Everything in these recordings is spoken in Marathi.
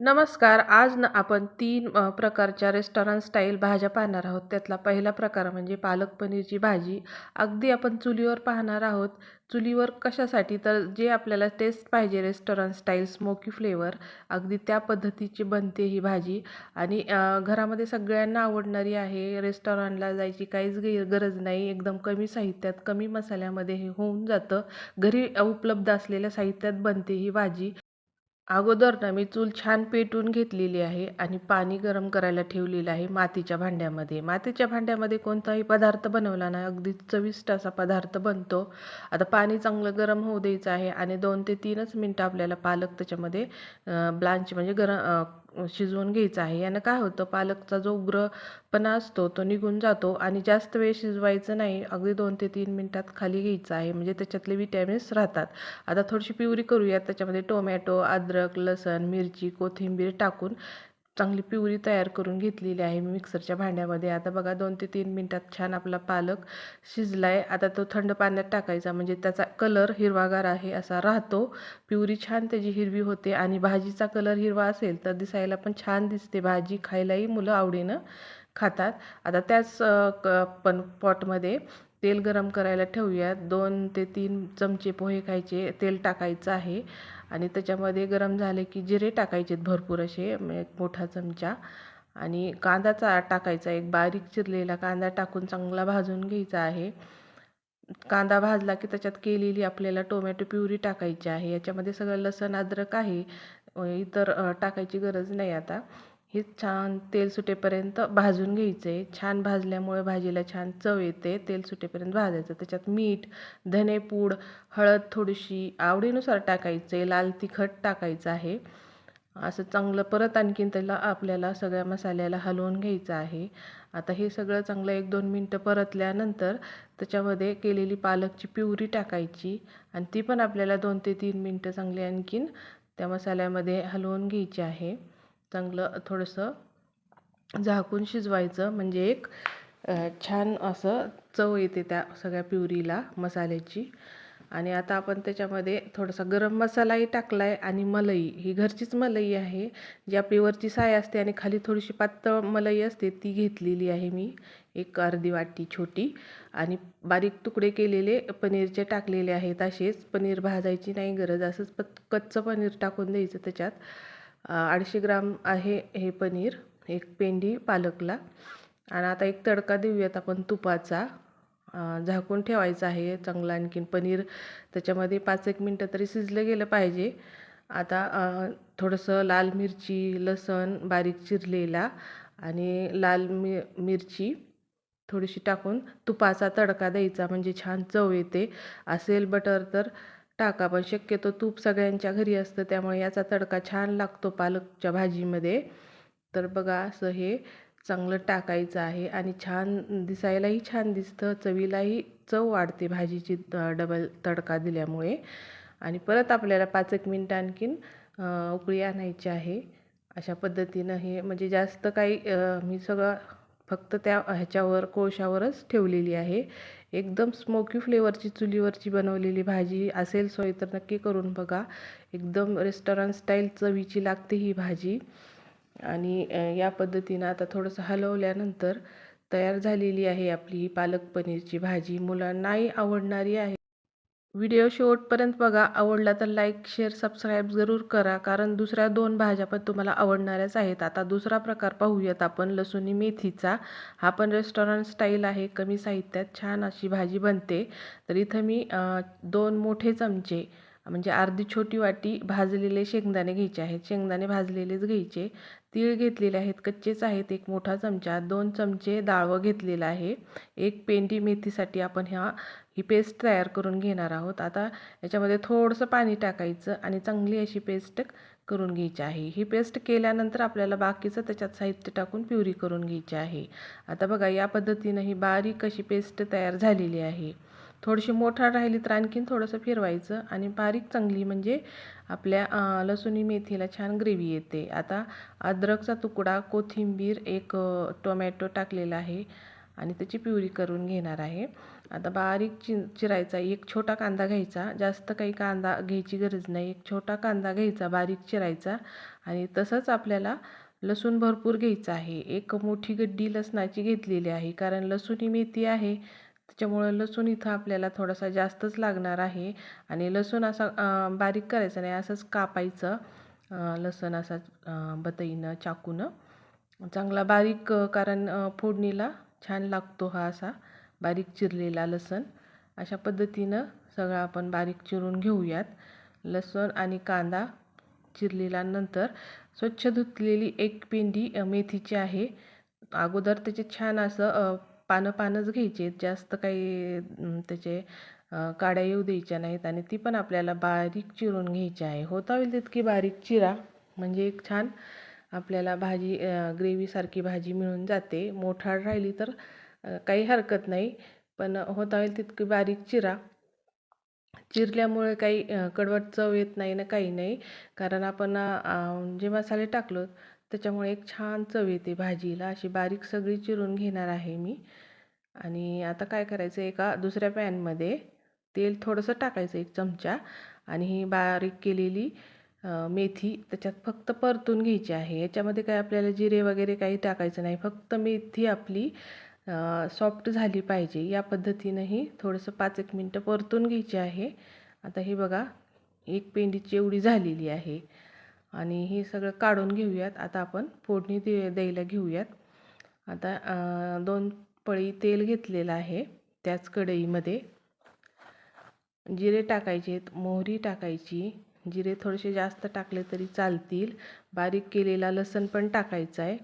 नमस्कार. आज न आपण तीन प्रकारच्या रेस्टॉरंट स्टाईल भाज्या पाहणार आहोत. त्यातला पहिला प्रकार म्हणजे पालक पनीरची भाजी. अगदी आपण चुलीवर पाहणार आहोत. चुलीवर कशासाठी? तर जे आपल्याला टेस्ट पाहिजे रेस्टॉरंट स्टाईल स्मोकी फ्लेवर अगदी त्या पद्धतीची बनते ही भाजी. आणि घरामध्ये सगळ्यांना आवडणारी आहे. रेस्टॉरंटला जायची काहीच गैर गरज नाही. एकदम कमी साहित्यात कमी मसाल्यामध्ये हे होऊन जातं. घरी उपलब्ध असलेल्या साहित्यात बनते ही भाजी. अगोदर ना मी चूल छान पेटून घेतलेली आहे आणि पाणी गरम करायला ठेवलेलं आहे मातीच्या भांड्यामध्ये. मातीच्या भांड्यामध्ये कोणताही पदार्थ बनवला ना अगदी चविष्ट असा पदार्थ बनतो. आता पाणी चांगलं गरम होऊ द्यायचं आहे आणि दोन ते तीनच मिनटं आपल्याला पालक त्याच्यामध्ये ब्लांच म्हणजे गरम शिजवून घ्यायचं आहे. यानं काय होतं पालकचा जो उग्रपणा असतो तो निघून जातो आणि जास्त वेळ शिजवायचं नाही. अगदी दोन ते तीन मिनटात खाली घ्यायचं आहे. म्हणजे त्याच्यातले विटॅमिन्स राहतात. आता थोडीशी प्युरी करूयात. त्याच्यामध्ये टोमॅटो अद्रक लसण मिरची कोथिंबीर टाकून चांगली प्युरी तयार करून घेतलेली आहे मी मिक्सरच्या भांड्यामध्ये. आता बघा दोन ते तीन मिनटात छान आपला पालक शिजला आहे आता तो थंड पाण्यात टाकायचा म्हणजे त्याचा कलर हिरवागार आहे असा राहतो. प्युरी छान त्याची हिरवी होते आणि भाजीचा कलर हिरवा असेल तर दिसायला पण छान दिसते. भाजी खायलाही मुलं आवडीनं खातात. आता त्याच क पण पॉटमध्ये तेल गरम करायला ठेवूयात. दोन ते तीन चमचे पोहे खायचे तेल टाकायचं आहे. आणि त्याच्यामध्ये गरम झाले की जिरे टाकायचे भरपूर असे एक मोठा चमचा. आणि कांदाचा टाकायचा एक बारीक चिरलेला कांदा टाकून चांगला भाजून घ्यायचा आहे. कांदा भाजला की त्याच्यात केलेली आपल्याला टोमॅटो प्युरी टाकायची आहे. याच्यामध्ये सगळं लसण अद्रक आहे. इतर टाकायची गरज नाही आता. हे छान तेल सुटेपर्यंत भाजून घ्यायचे. छान भाजल्यामुळे भाजीला छान चव येते. तेल सुटेपर्यंत भाजायचं. त्याच्यात मीठ धनेपूड हळद थोडीशी आवडीनुसार टाकायचे. लाल तिखट टाकायचं आहे. असं चांगलं परत आणखीन त्याला आपल्याला सगळ्या मसाल्याला हलवून घ्यायचं आहे. आता हे सगळं चांगलं एक दोन मिनटं परतल्यानंतर त्याच्यामध्ये केलेली पालकची प्युरी टाकायची. आणि ती पण आपल्याला दोन ते तीन मिनटं चांगली आणखीन त्या मसाल्यामध्ये हलवून घ्यायची आहे. चांगलं थोडंसं झाकून शिजवायचं. म्हणजे एक छान असं चव येते त्या सगळ्या प्युरीला मसाल्याची. आणि आता आपण त्याच्यामध्ये थोडासा गरम मसालाही टाकला आहे आणि मलई. ही घरचीच मलई आहे. जी आपली वरची साय असते आणि खाली थोडीशी पातळ मलई असते ती घेतलेली आहे मी. एक अर्धी वाटी छोटी. आणि बारीक तुकडे केलेले पनीरचे टाकलेले आहेत. असेच पनीर भाजायची नाही गरज. असंच पत कच्चं पनीर टाकून द्यायचं त्याच्यात. अडीचशे ग्राम आहे हे पनीर एक पेंडी पालकला. आणि आता एक तडका देऊयात आपण तुपाचा. झाकून ठेवायचं आहे चांगलं आणखीन. पनीर त्याच्यामध्ये पाच एक मिनटं तरी शिजलं गेलं पाहिजे. आता थोडंसं लाल मिरची लसण बारीक चिरलेला आणि लाल मि मिरची थोडीशी टाकून तुपाचा तडका द्यायचा. म्हणजे छान चव येते. असेल बटर तर टाका पण शक्यतो तूप सगळ्यांच्या घरी असतं त्यामुळे याचा तडका छान लागतो पालकच्या भाजीमध्ये. तर बघा असं हे चांगलं टाकायचं आहे आणि छान दिसायलाही छान दिसतं चवीलाही चव वाढते भाजीची डबल तडका दिल्यामुळे. आणि परत आपल्याला पाच एक मिनटं आणखीन उकळी आणायची आहे. अशा पद्धतीनं हे म्हणजे जास्त काही मी सगळं फक्त त्या ह्याच्यावर कोळशावरच ठेवलेली आहे. एकदम स्मोकी फ्लेवरची चुलीवरची बनवलेली भाजी असेल सोय तर नक्की करून बघा. एकदम रेस्टॉरंट स्टाईल चवीची लागते ही भाजी. आणि या पद्धतीनं आता थोडंसं हलवल्यानंतर तयार झालेली आहे आपली ही पालक पनीरची भाजी. मुलांनाही आवडणारी आहे. व्हिडिओ शेवटपर्यंत बघा. आवडला तर लाईक शेअर सबस्क्राईब जरूर करा. कारण दुसऱ्या दोन भाज्या पण तुम्हाला आवडणाऱ्याच आहेत. आता दुसरा प्रकार पाहूयात आपण. लसुणी मेथीचा. हा पण रेस्टॉरंट स्टाईल आहे. कमी साहित्यात छान अशी भाजी बनते. तर इथं मी दोन मोठे चमचे म्हणजे अर्धी छोटी वाटी भाजलेले शेंगदाणे घ्यायचे आहेत. शेंगदाणे भाजलेलेच घ्यायचे. तीळ घेतलेले आहेत. कच्चेच आहेत. एक मोठा चमचा दोन चमचे डाळवं घेतलेलं आहे. एक पेंडी मेथीसाठी आपण ह्या ही पेस्ट तयार करून घेणार आहोत. आता याच्यामध्ये थोडंसं पाणी टाकायचं आणि चांगली अशी पेस्ट करून घ्यायची आहे. ही पेस्ट केल्यानंतर आपल्याला बाकीचं त्याच्यात साहित्य टाकून प्युरी करून घ्यायची आहे. आता बघा या पद्धतीनं ही बारीक अशी पेस्ट तयार झालेली आहे. थोडीशी मोठार राहिली तर आणखीन थोडंसं फिरवायचं. आणि बारीक चांगली म्हणजे आपल्या लसुणी मेथीला छान ग्रेव्ही येते. आता अद्रकचा तुकडा कोथिंबीर एक टोमॅटो टाकलेला आहे. आणि त्याची प्युरी करून घेणार आहे. आता बारीक चि चिरायचा एक छोटा कांदा घ्यायचा. जास्त काही कांदा घ्यायची गरज नाही. एक छोटा कांदा घ्यायचा बारीक चिरायचा. आणि तसंच आपल्याला लसूण भरपूर घ्यायचं आहे. एक मोठी गड्डी लसणाची घेतलेली आहे. कारण लसूण ही मेथी आहे त्याच्यामुळं लसूण इथं आपल्याला थोडासा जास्तच लागणार आहे. आणि लसूण असा बारीक करायचा नाही असंच कापायचं. लसूण असा बतईनं चाकूनं. चांगला बारीक कारण फोडणीला छान लागतो हा असा बारीक चिरलेला लसूण. अशा पद्धतीनं सगळं आपण बारीक चिरून घेऊयात. लसूण आणि कांदा चिरलेला नंतर स्वच्छ धुतलेली एक पेंडी मेथीची आहे. अगोदर त्याचे छान असं पानं पानंच घ्यायचे जास्त काही त्याचे काड्या येऊ द्यायच्या नाहीत आणि ती पण आपल्याला बारीक चिरून घ्यायची आहे. होता होईल तितकी बारीक चिरा. म्हणजे एक छान आपल्याला भाजी ग्रेव्हीसारखी भाजी मिळून जाते. मोठाड राहिली तर काही हरकत नाही. पण होता होईल तितकी बारीक चिरा. चिरल्यामुळे काही कडवट चव येत नाही ना काही नाही. कारण आपण जे मसाले टाकलो त्याच्यामुळे एक छान चव येते भाजीला. अशी बारीक सगळी चिरून घेणार आहे मी. आणि आता काय करायचं एका दुसऱ्या पॅनमध्ये तेल थोडंसं टाकायचं एक चमचा. आणि ही बारीक केलेली मेथी त्याच्यात फक्त परतून घ्यायची आहे. याच्यामध्ये काय आपल्याला जिरे वगैरे काही टाकायचं नाही. फक्त मेथी आपली सॉफ्ट झाली पाहिजे. या पद्धतीनंही थोडंसं पाच एक मिनटं परतून घ्यायची आहे. आता हे बघा एक पेंडीची एवढी झालेली आहे. आणि हे सगळं काढून घेऊयात. आता आपण फोडणी दे द्यायला घेऊयात. आता दोन पळी तेल घेतलेलं आहे त्याच कढईमध्ये. जिरे टाकायचे मोहरी टाकायची. जिरे थोडेसे जास्त टाकले तरी चालतील. बारीक केलेला लसण पण टाकायचा आहे.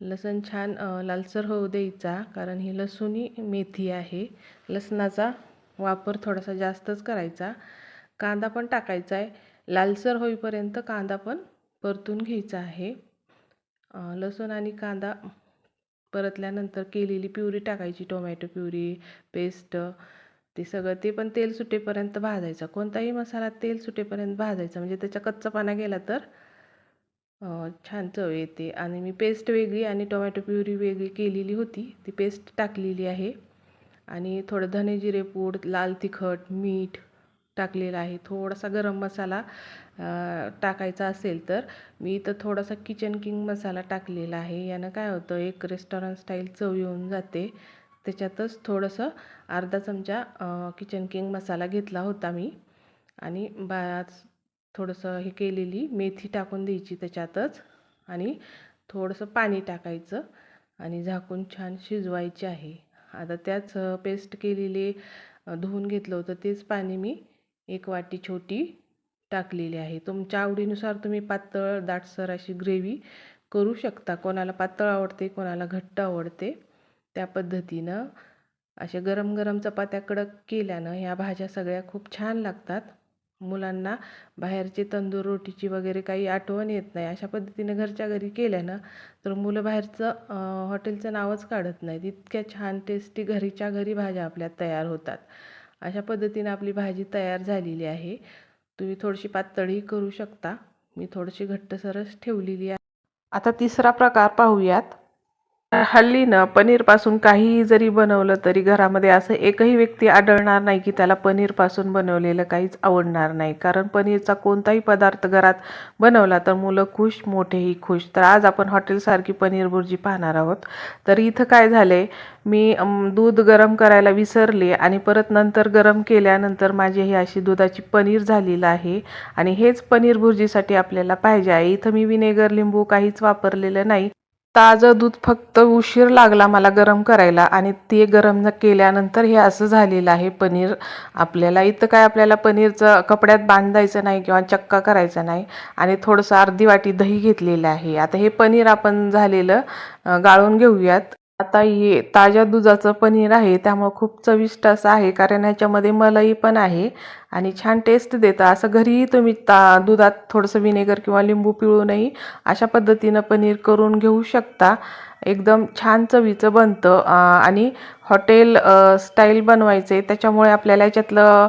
लसण छान लालसर होऊ द्यायचा कारण ही लसूणी मेथी आहे. लसणाचा वापर थोडासा जास्तच करायचा. कांदा पण टाकायचा आहे. लालसर होईपर्यंत कांदा पण परतून घ्यायचा आहे. लसूण आणि कांदा परतल्यानंतर केलेली प्युरी टाकायची टोमॅटो प्युरी पेस्ट ते सगळं ते पण तेल सुटेपर्यंत भाजायचं. कोणताही मसाला तेल सुटेपर्यंत भाजायचा. म्हणजे त्याचा कच्चापाना गेला तर छान चव येते. आणि मी पेस्ट वेगळी आणि टोमॅटो प्युरी वेगळी केलेली होती. ती पेस्ट टाकलेली आहे. आणि थोडं धने जिरे पूड लाल तिखट मीठ टाकलेलं आहे. थोडासा गरम मसाला टाकायचा असेल तर. मी इथं थोडासा किचन किंग मसाला टाकलेला आहे. यानं काय होतं एक रेस्टॉरंट स्टाईल चव येऊन जाते. त्याच्यातच थोडंसं अर्धा चमचा किचन किंग मसाला घेतला होता मी. आणि बा थोडंसं हे केलेली मेथी टाकून द्यायची त्याच्यातच आणि थोडंसं पाणी टाकायचं आणि झाकून छान शिजवायचे आहे. आता त्याच पेस्ट केलेले धुवून घेतलं होतं तेच पाणी मी एक वाटी छोटी टाकलेली आहे. तुमच्या आवडीनुसार तुम्ही पातळ दाटसर अशी ग्रेव्ही करू शकता. कोणाला पातळ आवडते कोणाला घट्ट आवडते त्या पद्धतीनं अशा गरम गरम चपात्या कडक केल्यानं ह्या भाज्या सगळ्या खूप छान लागतात. मुलांना बाहेरची तंदूर रोटीची वगैरे काही आठवण येत नाही. अशा पद्धतीने घरच्या घरी केल्यानं तर मुलं बाहेरचं हॉटेलचं नावच काढत नाहीत. इतक्या छान टेस्टी घरीच्या घरी भाज्या आपल्या तयार होतात. अशा पद्धतीने आपली भाजी तयार झालेली आहे. तुम्ही थोडीशी पातळी करू शकता. मी थोडीशी घट्टसरस ठेवलेली आहे. आता तिसरा प्रकार पाहूयात. हल्ली ना पनीरपासून काहीही जरी बनवलं तरी घरामध्ये असं एकही व्यक्ती आढळणार नाही की त्याला पनीरपासून बनवलेलं काहीच आवडणार नाही. कारण पनीरचा कोणताही पदार्थ घरात बनवला तर मुलं खुश मोठेही खुश. तर आज आपण हॉटेलसारखी पनीर भुर्जी पाहणार आहोत. तर इथं काय झालं मी दूध गरम करायला विसरले आणि परत नंतर गरम केल्यानंतर माझी ही अशी दुधाची पनीर झालेलं आहे आणि हेच पनीर भुर्जीसाठी आपल्याला पाहिजे आहे. इथं मी विनेगर लिंबू काहीच वापरलेलं नाही. ताजं दूध फक्त उशीर लागला मला गरम करायला आणि ते गरम केल्यानंतर हे असं झालेलं आहे पनीर आपल्याला इथं काय आपल्याला पनीरचं कपड्यात बांधायचं नाही किंवा चक्का करायचा नाही आणि थोडंसं अर्धी वाटी दही घेतलेलं आहे. आता हे पनीर आपण झालेलं गाळून घेऊयात. आता हे ताज्या दुधाचं पनीर आहे त्यामुळं खूप चविष्ट असं आहे कारण ह्याच्यामध्ये मलई पण आहे. आणि छान टेस्ट देतं. असं घरीही तुम्ही ता दुधात थोडंसं विनेगर किंवा लिंबू पिळूनही अशा पद्धतीनं पनीर करून घेऊ शकता. एकदम छान चवीचं बनतं. आणि हॉटेल स्टाईल बनवायचं. आहे त्याच्यामुळे आपल्याला याच्यातलं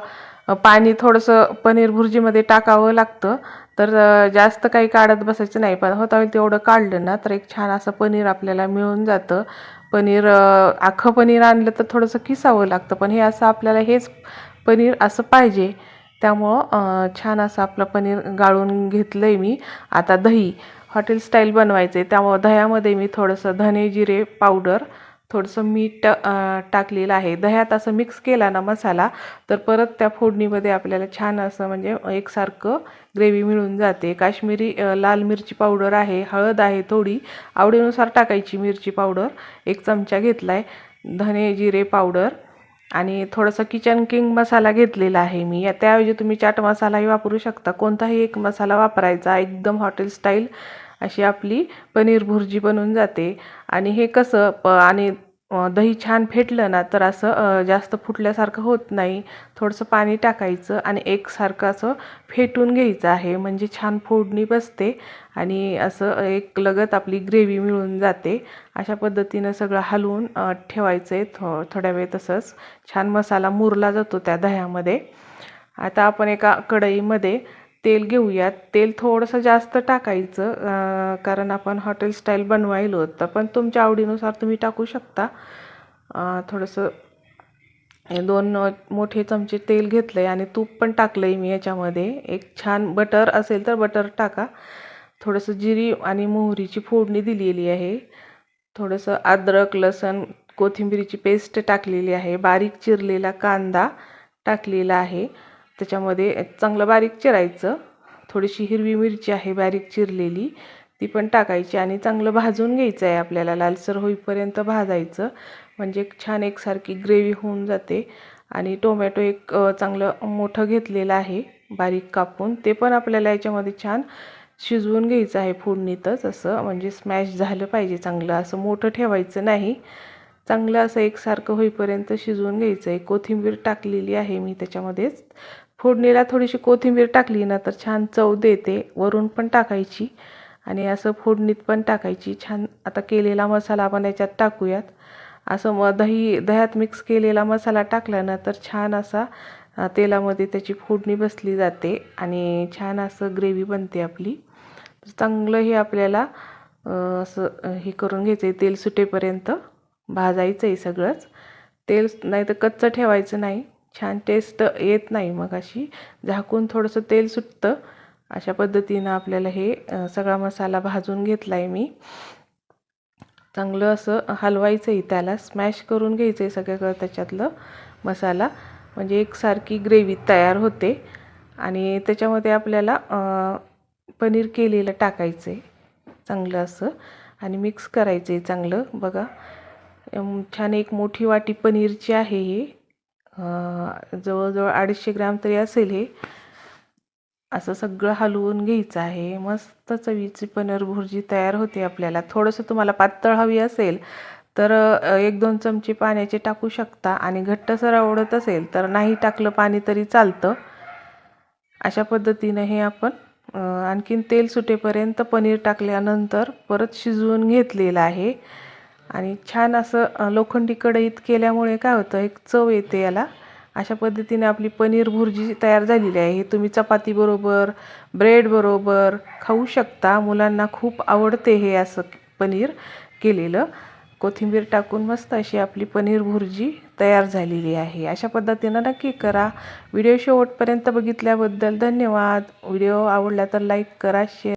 पाणी थोडंसं पनीर भुर्जीमध्ये टाकावं लागतं. तर जास्त काही काढत बसायचं नाही. पण होता होईल तेवढं काढलं ना तर एक छान असं पनीर आपल्याला मिळून जातं. पनीर आखं अख्खं पनीर आणलं तर थोडंसं किसावं लागतं. पण हे असं आपल्याला हेच पनीर असं पाहिजे. त्यामुळं छान असं आपलं पनीर गाळून घेतलं आहे मी. आता दही हॉटेल स्टाईल बनवायचं आहे त्यामुळं दह्यामध्ये मी थोडंसं धने जिरे पावडर थोडंसं मीठ टाकलेलं आहे. दह्यात असं मिक्स केला ना मसाला तर परत त्या फोडणीमध्ये आपल्याला छान असं म्हणजे एकसारखं ग्रेव्ही मिळून जाते. काश्मीरी लाल मिरची पावडर आहे हळद आहे थोडी. आवडीनुसार टाकायची मिरची पावडर. एक चमचा घेतला आहे धने जिरे पावडर. आणि थोडंसं किचन किंग मसाला घेतलेला आहे मी. या- त्याऐवजी तुम्ही चाट मसालाही वापरू शकता. कोणताही एक मसाला वापरायचा एकदम हॉटेल स्टाईल अशी आपली पनीर भुर्जी बनून जाते. आणि हे कसं प आणि दही छान फेटलं ना तर असं जास्त फुटल्यासारखं होत नाही. थोडंसं पाणी टाकायचं आणि एकसारखं असं फेटून घ्यायचं आहे. म्हणजे छान फोडणी बसते आणि असं एक लगत आपली ग्रेव्ही मिळून जाते. अशा पद्धतीनं सगळं हलवून ठेवायचं आहे थो थोड्या वेळ तसंच. छान मसाला मुरला जातो त्या दह्यामध्ये. आता आपण एका कढईमध्ये तेल घेऊयात. तेल थोडंसं जास्त टाकायचं कारण आपण हॉटेल स्टाईल बनवायलो होतं. पण तुमच्या आवडीनुसार तुम्ही टाकू शकता. थोडंसं हे दोन मोठे चमचे तेल घेतलं आहे आणि तूप पण टाकलं आहे मी याच्यामध्ये. एक छान बटर असेल तर बटर टाका. थोडंसं जिरी आणि मोहरीची फोडणी दिलेली आहे. थोडंसं अद्रक लसण कोथिंबिरीची पेस्ट टाकलेली आहे. बारीक चिरलेला कांदा टाकलेला आहे. त्याच्यामध्ये चांगलं बारीक चिरायचं. थोडीशी हिरवी मिरची आहे बारीक चिरलेली. ती पण टाकायची आणि चांगलं भाजून घ्यायचं आहे आपल्याला. लालसर होईपर्यंत भाजायचं. म्हणजे छान एकसारखी ग्रेव्ही होऊन जाते. आणि टोमॅटो एक चांगलं मोठं घेतलेलं आहे. बारीक कापून. ते पण आपल्याला याच्यामध्ये छान शिजवून घ्यायचं आहे फोडणीतच. असं म्हणजे स्मॅश झालं पाहिजे चांगलं. असं मोठं ठेवायचं नाही. चांगलं असं एकसारखं होईपर्यंत शिजवून घ्यायचं आहे. कोथिंबीर टाकलेली आहे मी त्याच्यामध्येच. फोडणीला थोडीशी कोथिंबीर टाकली ना तर छान चव देते. वरून पण टाकायची आणि असं फोडणीत पण टाकायची. छान आता केलेला मसाला आपण याच्यात टाकूयात. असं मग दही दह्यात मिक्स केलेला मसाला टाकला ना तर छान असा तेलामध्ये त्याची फोडणी बसली जाते आणि छान असं ग्रेव्ही बनते आपली. चांगलं हे आपल्याला असं हे करून घ्यायचं आहे तेल सुटेपर्यंत भाजायचं आहे सगळंच. तेल नाही तर कच्चं ठेवायचं नाही. छान टेस्ट येत नाही मग अशी झाकून थोडंसं तेल सुटतं. अशा पद्धतीनं आपल्याला हे सगळा मसाला भाजून घेतला आहे मी. चांगलं असं हलवायचं आहे त्याला. स्मॅश करून घ्यायचं आहे सगळ्याकडं त्याच्यातलं मसाला. म्हणजे एकसारखी ग्रेव्ही तयार होते. आणि त्याच्यामध्ये आपल्याला पनीर केलेलं टाकायचं आहे चांगलं असं. आणि मिक्स करायचं आहे चांगलं. बघा. छान एक मोठी वाटी पनीरची आहे ही. जवळजवळ अडीचशे ग्रॅम तरी असेल हे. असं सगळं हलवून घ्यायचं आहे. मस्त चवीची पनीर भुर्जी तयार होते आपल्याला. थोडंसं तुम्हाला पातळ हवी असेल तर एक दोन चमचे पाण्याचे टाकू शकता. आणि घट्टसर आवडत असेल तर नाही टाकलं पाणी तरी चालतं. अशा पद्धतीनं हे आपण आणखीन तेल सुटेपर्यंत पनीर टाकल्यानंतर परत शिजवून घेतलेलं आहे. आणि छान असं लोखंडी कढईत केल्यामुळे काय होतं एक चव येते याला. अशा पद्धतीने आपली पनीर भुर्जी तयार झालेली आहे. हे तुम्ही चपातीबरोबर ब्रेडबरोबर खाऊ शकता. मुलांना खूप आवडते हे असं पनीर केलेलं. कोथिंबीर टाकून मस्त अशी आपली पनीर भुर्जी तयार झालेली आहे. अशा पद्धतीनं नक्की करा. व्हिडिओ शेवटपर्यंत बघितल्याबद्दल धन्यवाद. व्हिडिओ आवडला तर लाईक करा शेअर